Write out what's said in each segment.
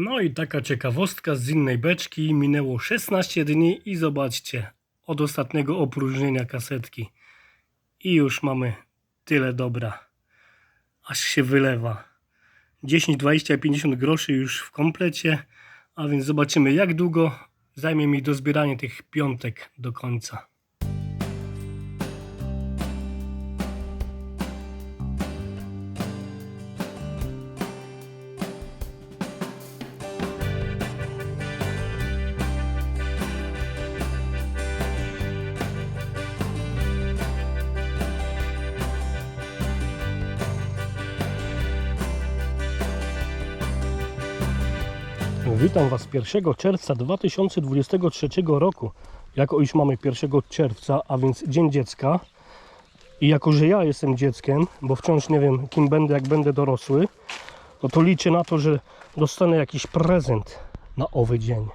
No i taka ciekawostka z innej beczki. Minęło 16 dni i zobaczcie, od ostatniego opróżnienia kasetki. I już mamy tyle dobra. Aż się wylewa. 10, 20, 50 groszy już w komplecie. A więc zobaczymy jak długo zajmie mi dozbieranie tych piątek do końca. Witam Was 1 czerwca 2023 roku. Jako już mamy 1 czerwca, a więc Dzień Dziecka. I jako, że ja jestem dzieckiem, bo wciąż nie wiem kim będę, jak będę dorosły, no to liczę na to, że dostanę jakiś prezent na owy dzień.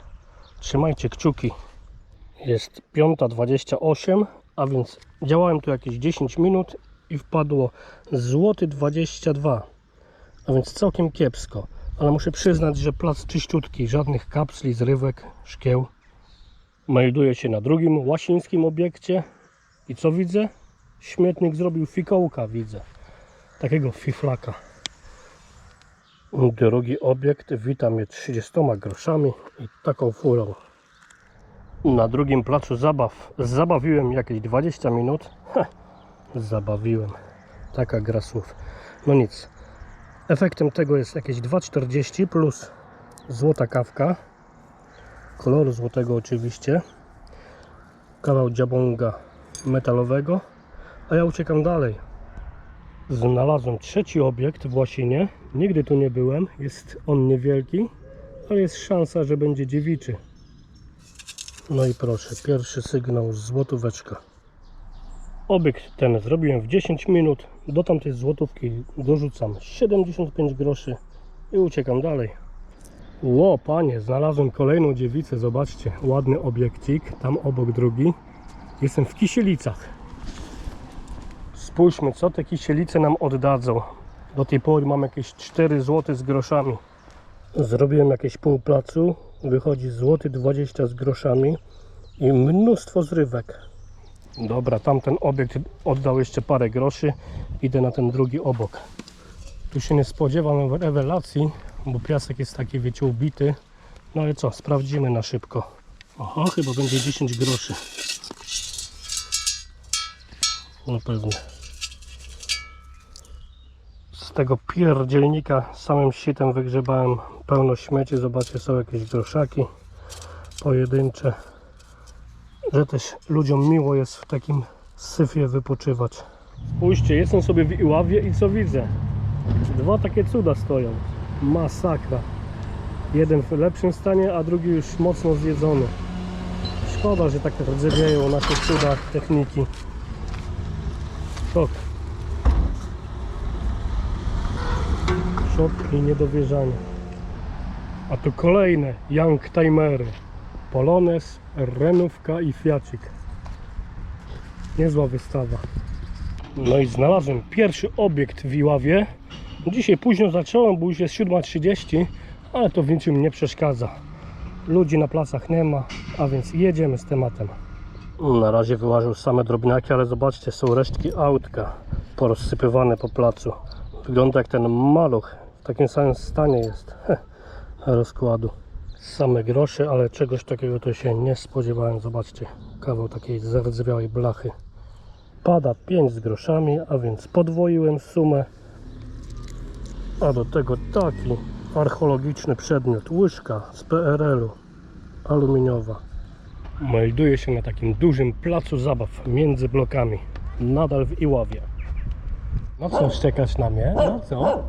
Trzymajcie kciuki. Jest 5.28, a więc działałem tu jakieś 10 minut i wpadło złoty 22. A więc całkiem kiepsko. Ale muszę przyznać, że plac czyściutki, żadnych kapsli, zrywek, szkieł. Melduję się na drugim łasińskim obiekcie i co widzę? Śmietnik zrobił fikołka, widzę. Takiego fiflaka. Drugi obiekt wita mnie 30 groszami i taką furą. Na drugim placu zabaw zabawiłem jakieś 20 minut. Zabawiłem. Taka gra słów. No nic. Efektem tego jest jakieś 2,40 plus złota kawka. Koloru złotego oczywiście. Kawał dziabonga metalowego. A ja uciekam dalej. Znalazłem trzeci obiekt w Łasinie. Nigdy tu nie byłem. Jest on niewielki, ale jest szansa, że będzie dziewiczy. No i proszę, pierwszy sygnał złotóweczka. Obiekt ten zrobiłem w 10 minut. Do tamtej złotówki dorzucam 75 groszy i uciekam dalej. Ło, panie, znalazłem kolejną dziewicę. Zobaczcie, ładny obiekcik. Tam obok drugi. Jestem w Kisielicach. Spójrzmy, co te Kisielice nam oddadzą. Do tej pory mam jakieś 4 zł z groszami. Zrobiłem jakieś pół placu. Wychodzi złoty 20 z groszami i mnóstwo zrywek. Dobra, tamten obiekt oddał jeszcze parę groszy. Idę na ten drugi obok. Tu się nie spodziewam rewelacji, bo piasek jest taki, wiecie, ubity. No ale co, sprawdzimy na szybko. Aha, chyba będzie 10 groszy. No pewnie. Z tego pierdzielnika samym sitem wygrzebałem pełno śmieci. Zobaczcie, są jakieś groszaki pojedyncze że też ludziom miło jest w takim syfie wypoczywać. Spójrzcie, jestem sobie w Iławie i co widzę? Dwa takie cuda stoją. Masakra. Jeden w lepszym stanie, a drugi już mocno zjedzony. Szkoda, że tak rdzewieją nasze cuda techniki. Szok. Szok i niedowierzanie. A tu kolejne Young Timery. Polones, Renówka i Fiacik. Niezła wystawa. No i znalazłem pierwszy obiekt w Iławie. Dzisiaj późno zacząłem, bo już jest 7.30, ale to w niczym nie przeszkadza. Ludzi na placach nie ma, a więc jedziemy z tematem. Na razie wyłażył same drobniaki, ale zobaczcie, są resztki autka porozsypywane po placu. Wygląda jak ten maluch, w takim samym stanie jest rozkładu same grosze, ale czegoś takiego to się nie spodziewałem. Zobaczcie, kawał takiej zardzewiałej blachy. Pada 5 z groszami, a więc podwoiłem sumę. A do tego taki archeologiczny przedmiot, łyżka z PRL-u, aluminiowa. Melduje się na takim dużym placu zabaw między blokami, nadal w Iławie. No co, szczekasz na mnie? No co?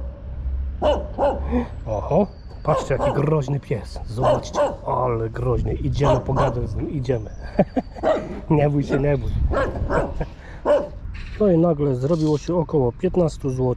Oho, Patrzcie, jaki groźny pies. Zobaczcie, ale groźny. Idziemy pogadać z nim, idziemy. nie bój się, nie bój. No i nagle zrobiło się około 15 zł.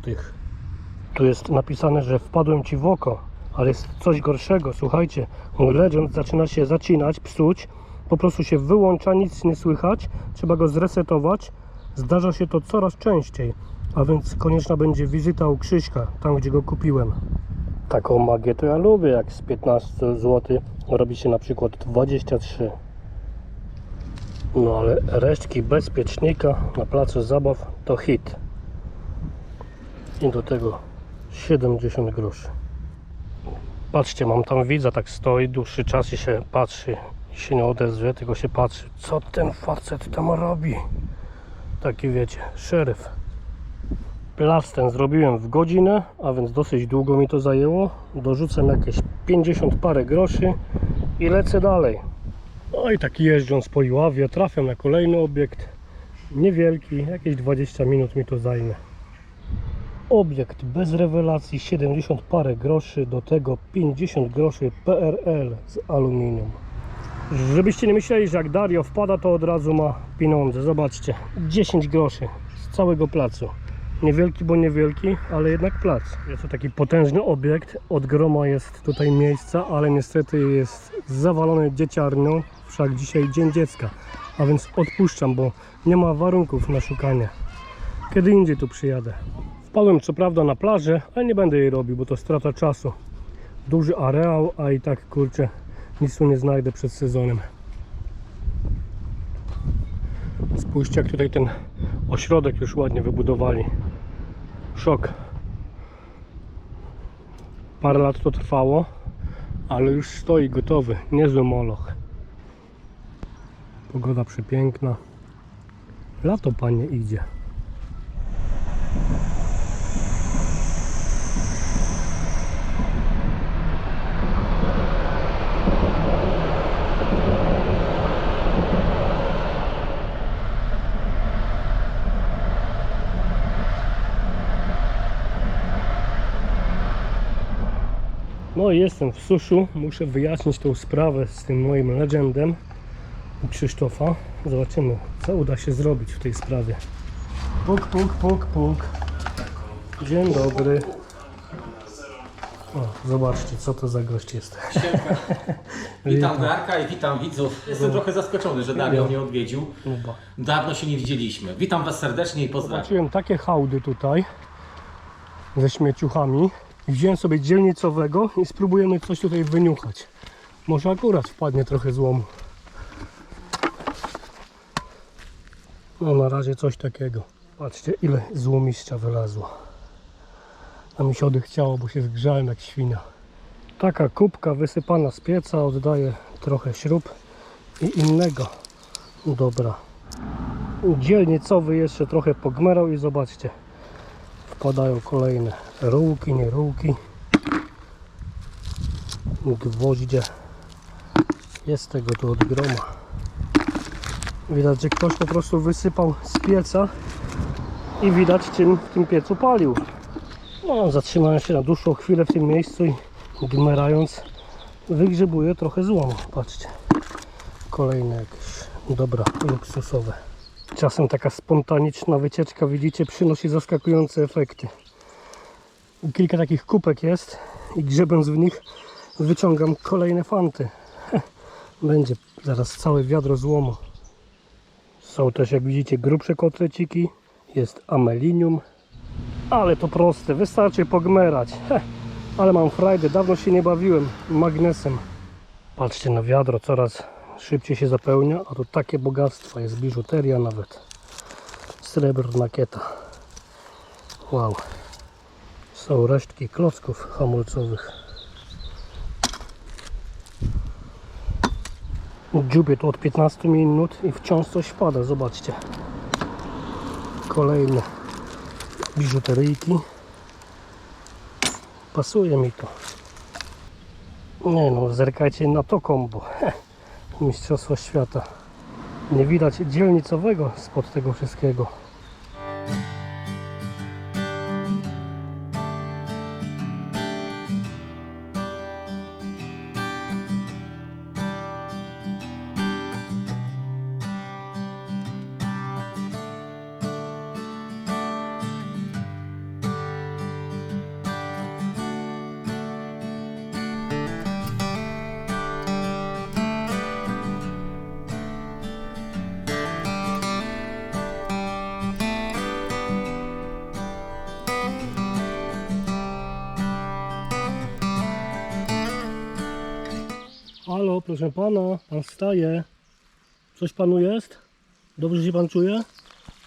Tu jest napisane, że wpadłem ci w oko, ale jest coś gorszego. Słuchajcie, Legend zaczyna się zacinać, psuć. Po prostu się wyłącza, nic nie słychać. Trzeba go zresetować. Zdarza się to coraz częściej. A więc konieczna będzie wizyta u Krzyśka, tam gdzie go kupiłem. Taką magię to ja lubię, jak z 15 zł robi się na przykład 23. No ale resztki bezpiecznika na placu zabaw to hit. I do tego 70 groszy. Patrzcie, mam tam widza, tak stoi dłuższy czas i się patrzy. I się nie odezwie, tylko się patrzy. Co ten facet tam robi? Taki wiecie, szeryf. Plac ten zrobiłem w godzinę, a więc dosyć długo mi to zajęło. Dorzucam jakieś 50 parę groszy i lecę dalej. No i tak jeżdżąc po Iławie trafiam na kolejny obiekt. Niewielki, jakieś 20 minut mi to zajmie. Obiekt bez rewelacji, 70 parę groszy, do tego 50 groszy PRL z aluminium. Żebyście nie myśleli, że jak Dario wpada, to od razu ma pieniądze. Zobaczcie, 10 groszy z całego placu. Niewielki, bo niewielki, ale jednak plac. Jest to taki potężny obiekt. Od groma jest tutaj miejsca, ale niestety jest zawalony dzieciarnią. Wszak dzisiaj Dzień Dziecka, a więc odpuszczam, bo nie ma warunków na szukanie. Kiedy indziej tu przyjadę. Wpadłem co prawda na plażę, ale nie będę jej robił, bo to strata czasu. Duży areał, a i tak kurczę, nic tu nie znajdę przed sezonem. Spójrzcie jak tutaj ten ośrodek już ładnie wybudowali. Szok. Parę lat to trwało, ale już stoi gotowy. Niezły moloch. Pogoda przepiękna. Lato panie idzie. No jestem w suszu. Muszę wyjaśnić tą sprawę z tym moim legendem u Krzysztofa. Zobaczymy, co uda się zrobić w tej sprawie. Puk, puk, puk, puk. Dzień dobry. O, zobaczcie, co to za gość jest. Witam Darka i witam widzów. Jestem trochę zaskoczony, że Dario mnie odwiedził. Dawno się nie widzieliśmy. Witam Was serdecznie i pozdrawiam. Zobaczyłem takie hałdy tutaj ze śmieciuchami. Wziąłem sobie dzielnicowego i spróbujemy coś tutaj wyniuchać. Może akurat wpadnie trochę złomu. No na razie coś takiego. Patrzcie ile złomiścia wylazło. A mi się odechciało, bo się zgrzałem jak świnia. Taka kubka wysypana z pieca oddaje trochę śrub i innego. Dobra. Dzielnicowy jeszcze trochę pogmerał i zobaczcie. Wpadają kolejne rółki, nie rółki. Gwoździe. Jest tego tu od groma. Widać, że ktoś po prostu wysypał z pieca i widać czym w tym piecu palił. No, zatrzymałem się na dłuższą chwilę w tym miejscu i gmerając wygrzebuję trochę złomu. Patrzcie. Kolejne jakieś dobra luksusowe. Czasem taka spontaniczna wycieczka, widzicie, przynosi zaskakujące efekty. Kilka takich kupek jest i grzebiąc w nich wyciągam kolejne fanty. Będzie zaraz całe wiadro złomu. Są też, jak widzicie, grubsze kotleciki. Jest amelinium. Ale to proste, wystarczy pogmerać. Ale mam frajdę, dawno się nie bawiłem magnesem. Patrzcie na wiadro, coraz szybciej się zapełnia, a tu takie bogactwa, jest biżuteria nawet. Srebrna kieta. Wow. Są resztki klocków hamulcowych. Dziubię to od 15 minut i wciąż coś wpada, zobaczcie. Kolejne biżuteryjki. Pasuje mi to. Nie no, zerkajcie na to kombo. Mistrzostwo świata. Nie widać dzielnicowego spod tego wszystkiego. Proszę pana, pan wstaje. Coś panu jest? Dobrze się pan czuje?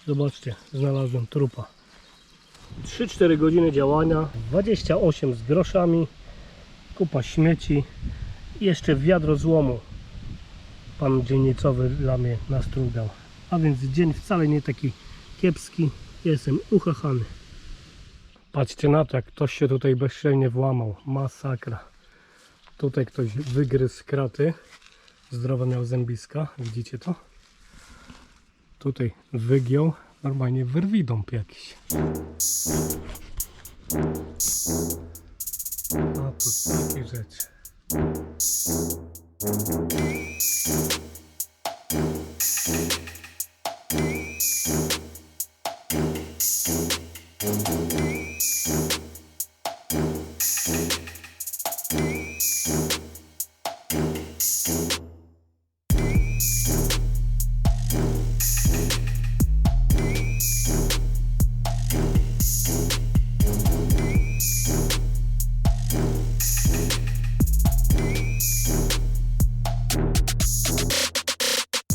Zobaczcie, znalazłem trupa. 3-4 godziny działania, 28 z groszami, kupa śmieci i jeszcze wiadro złomu. Pan dzielnicowy dla mnie nastrugał. A więc dzień wcale nie taki kiepski. Jestem uchachany. Patrzcie na to, jak ktoś się tutaj bezczelnie włamał. Masakra. Tutaj ktoś wygryzł kraty zdrowe miał zębiska, widzicie to? Tutaj wygiął normalnie wyrwidąb jakiś. A tu takie rzeczy. Thank